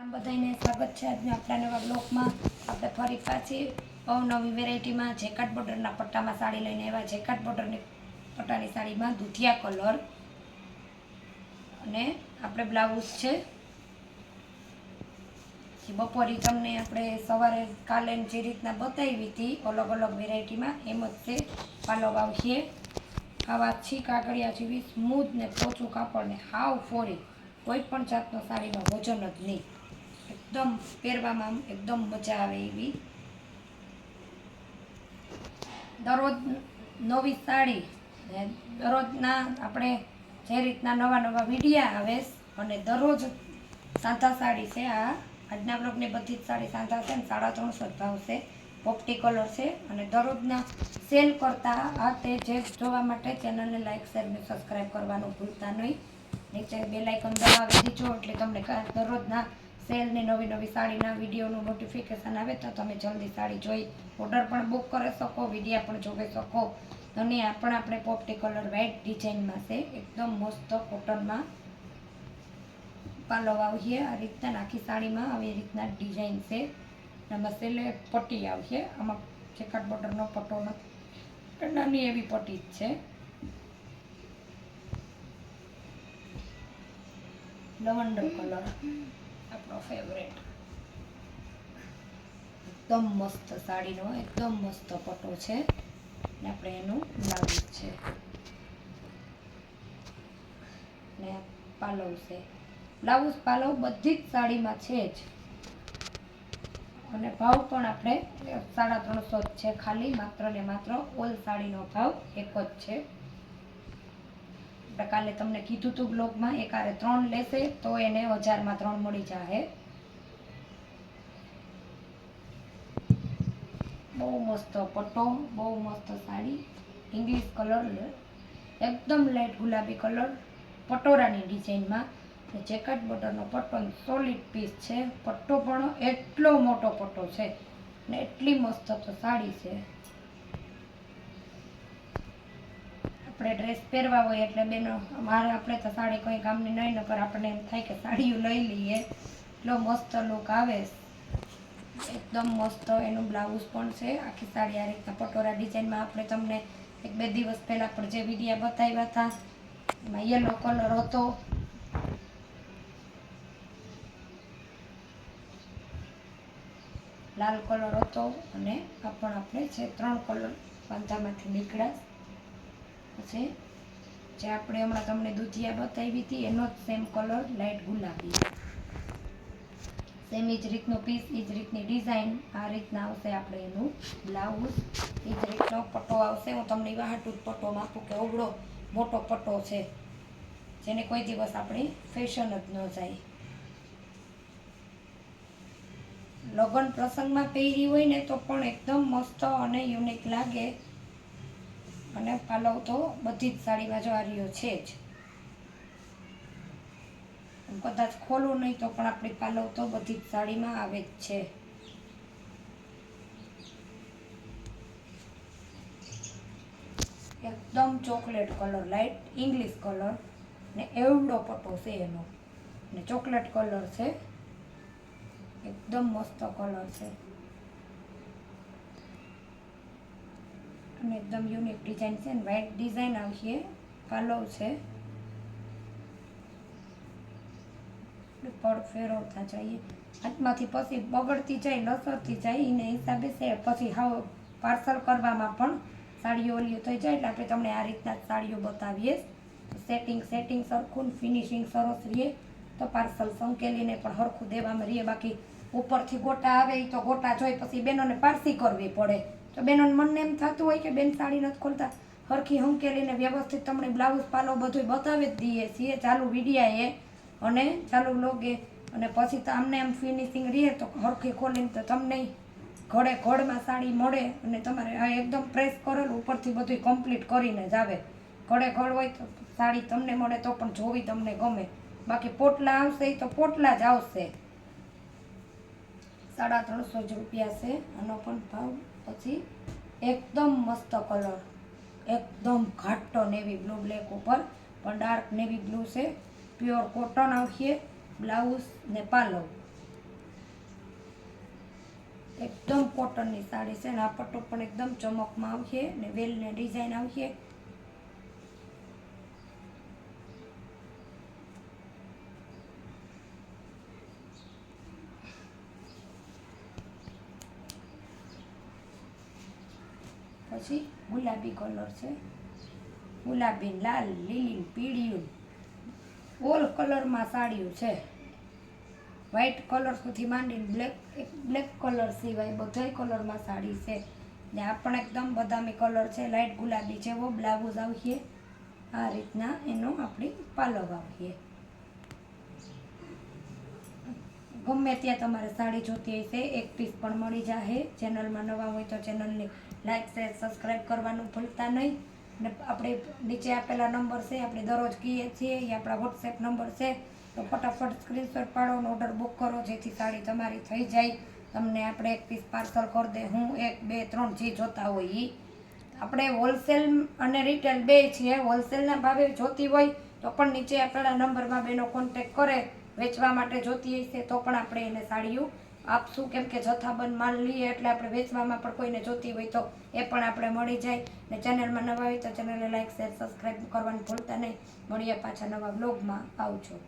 બધાને સ્વાગત છે આજના આપણા નવા બ્લોકમાં આપણે ફરી પાછી અવનવી વેરાયટીમાં જેકાટ બોર્ડરના પટ્ટામાં સાડી લઈને આવ્યા. જેકાટ બોર્ડરની પટ્ટાની સાડીમાં દુધિયા કલર અને આપણે બ્લાઉઝ છે. બપોરે તમને આપણે સવારે કાલે જે રીતના બતાવી હતી અલગ અલગ વેરાયટીમાં, એમ જ તે પાલો આવશે આવા છી કાગળિયા જેવી સ્મૂથ ને પોચું કાપડ ને હાવ ફોરી. કોઈ પણ જાતનો સાડીમાં વજન જ નહીં. એકદમ પહેરવામાં એકદમ મજા આવે એવી. દરરોજ નવી સાડી દરરોજના આપણે જે રીતના નવા નવા વિડીયા આવે અને દરરોજ સાંધા સાડી છે, આ આજના બ્લોગની બધી જ સાડી સાંધા છે ને સાડા ત્રણસો ભાવ છે. પોપટી કલર છે અને દરરોજના સેલ કરતા આ તે જે જોવા માટે ચેનલને લાઈક, શેર અને સબસ્ક્રાઈબ કરવાનું ભૂલતા નહીં. નીચે બે લાઇકન દબાવી દીજો એટલે તમને દરરોજના સેલની નવી નવી સાડીના વિડીયોનું નોટિફિકેશન આવે તો તમે જલ્દી સાડી જોઈ. ઓર્ડર પણ બુક કરી શકો, વિડીયા પણ જોઈ શકો. અને આ પણ આપણે પોપટી કલર વ્હાઇટ ડિઝાઇનમાં છે. એકદમ મસ્ત કોટનમાં પાલવ આવશે આ રીતના આખી સાડીમાં આવી રીતના ડિઝાઇન છે. આમાં સેલે પટ્ટી આવશે આમાં ચેકટ બોર્ડરનો પટ્ટો નથી. નાની એવી પટ્ટી જ છે. Lavender colour. આપણો ફેવરેટ એકદમ મસ્ત સાડીનો, એકદમ મસ્ત પટો છે. ને આપણે એનું બ્લાઉઝ છે. ને પાલવ છે. બ્લાઉઝ પાલવ બધી જ સાડીમાં છે જ. અને ભાવ પણ આપણે સાડા ત્રણસો જ છે. ખાલી માત્ર ને માત્ર ઓલ સાડીનો ભાવ એક જ છે. આપણે તમને કીધું હતું બ્લોગમાં, એકારે ત્રણ લેશે, તો એને હજારમાં ત્રણ મળી જશે બહુ મસ્ત પટ્ટો, બહુ મસ્ત સાડી ઇંગ્લિશ કલર એકદમ લાઇટ ગુલાબી કલર પટોરાની ડિઝાઇનમાં જેકેટ બોર્ડરનો પટ્ટો સોલિડ પીસ છે. પટ્ટો પણ એટલો મોટો પટ્ટો છે ને એટલી મસ્ત તો સાડી છે. આપણે ડ્રેસ પહેરવા હોય એટલે બેનો મારે આપણે તો સાડી કોઈ કામની નહીં નકર આપણને એમ થાય કે સાડીઓ લઈ લઈએ. એટલો મસ્ત લુક આવે. એકદમ મસ્ત એનું બ્લાઉઝ પણ છે. આખી સાડી આ રીતના પટોરા ડિઝાઇનમાં આપણે તમને એક બે દિવસ પહેલાં પણ જે વિડીયા બતાવ્યા હતા, એમાં યલો કલર હતો. લાલ કલર હતો અને આ પણ આપણે છે ત્રણ કલર પાંચામાંથી નીકળ્યા. પછી જે આપણે હમણાં તમને દૂધિયા બતાવી હતી, એનો જ સેમ કલર લાઇટ ગુલાબી સેમ એ જ રીતનું પીસ એ જ રીતની ડિઝાઇન આ રીતના આવશે આપણે એનું બ્લાઉઝ એ જ રીતનો પટ્ટો આવશે. હું તમને વાહટું પટ્ટો માપું કે ઓગળો મોટો પટ્ટો છે, જેને કોઈ દિવસ આપણી ફેશન જ ન જાય. લગ્ન પ્રસંગમાં પહેરી હોય ને તો પણ એકદમ મસ્ત અને યુનિક લાગે. અને પાલવ તો બધી જ સાડીમાં જો આ રહ્યો છે જ. કદાચ ખોલું નહીં તો પણ આપણી પાલવ તો બધી જ સાડીમાં આવે જ છે. એકદમ chocolate colour light English colour ને એવડો પટ્ટો છે એનો. ને ચોકલેટ કલર છે. એકદમ મસ્ત કલર છે. અને એકદમ યુનિક ડિઝાઇન છે ને વ્હાઇટ ડિઝાઇન આવશે. પાલવ છે. પડ ફેરવતા જઈએ. હાથમાંથી પછી બગડતી જાય, લસરતી જાય, એને હિસાબે છે. પછી હાવ પાર્સલ કરવામાં પણ સાડીઓ ઓલીઓ થઈ જાય. એટલે આપણે તમને આ રીતના સાડીઓ બતાવીએ. સેટિંગ સેટિંગ સરખું ફિનિશિંગ સરસ રહીએ તો પાર્સલ સંકેલીને પણ સરખું દેવામાં રહીએ. બાકી ઉપરથી ગોટા આવે એ તો ગોટા જોઈ પછી બેનોને પારસી કરવી પડે. તો બેનોને મનને એમ થતું હોય કે બેન સાડી નથી ખોલતા. હરખી હંકેલીને વ્યવસ્થિત તમને બ્લાઉઝ, પાલો બધું બતાવી જ દઈએ છીએ. ચાલુ વિડીયાએ અને ચાલુ લોગે અને પછી તો આમને આમ ફિનિશિંગ રહે તો હરખી ખોલીને તો તમને ઘડે ઘડમાં સાડી મળે અને તમારે આ એકદમ પ્રેસ કરેલું ઉપરથી બધું કમ્પ્લીટ કરીને જ આવે. ઘડે ઘડ હોય તો સાડી તમને મળે તો પણ જોવી તમને ગમે. બાકી પોટલા આવશે તો પોટલા જ આવશે. સાડા ત્રણસો જ રૂપિયા છે. આનો પણ ભાવ પછી એકદમ મસ્ત કલર એકદમ ઘાટો નેવી બ્લુ બ્લેક ઉપર. પણ ડાર્ક નેવી બ્લુ છે. પ્યોર કોટન આવશે. બ્લાઉઝ ને પાલવ એકદમ કોટનની સાડી છે અને આ પટ્ટો પણ એકદમ ચમકમાં આવશે ને વેલને ડિઝાઇન આવશે. પછી ગુલાબી કલર છે. ગુલાબી, લાલ, લીલી, પીળિયું. ઓલ કલરમાં સાડીઓ છે. વ્હાઇટ કલર સુધી માંડીને બ્લેક બ્લેક કલર સિવાય બધાય કલરમાં સાડી છે. ને આ પણ એકદમ બદામી કલર છે લાઇટ ગુલાબી છે એવો બ્લાઉઝ આવીએ. આ રીતના એનો આપણી પાલવ આવીએ. ગમે ત્યાં તમારે સાડી જોતી હશે એક પીસ પણ મળી જશે ચેનલમાં નવા હોય તો ચેનલને લાઈક શેર સબસ્ક્રાઈબ કરવાનું ભૂલતા નહીં. ને આપણે નીચે આપેલા નંબર છે, આપણે દરરોજ કહીએ છીએ, એ આપણા વોટ્સએપ નંબર છે. તો ફટાફટ સ્ક્રીનશોટ પાડો અને ઓર્ડર બુક કરો, જેથી સાડી તમારી થઈ જાય. તમને આપણે એક પીસ પાર્સલ કરી દે, હું એક, બે, ત્રણ જે જોતા હોય એ આપણે હોલસેલ અને રિટેલ બે છીએ. હોલસેલના ભાવે જોતી હોય, તો પણ નીચે આપેલા નંબરમાં બેનો કોન્ટેક કરે. વેચવા માટે જોતી હશે, તો પણ આપણે એને સાડીઓ આપશું કેમ કે જથ્થાબંધ માલ લઈએ એટલે આપણે વેચવામાં પણ કોઈને જોતી હોય તો એ પણ આપણે મળી જાય. ને ચેનલમાં નવા હોય તો ચેનલને લાઈક, શેર, સબસ્ક્રાઈબ કરવાનું ભૂલતા નહીં. મળીએ પાછા નવા બ્લોગમાં આવજો.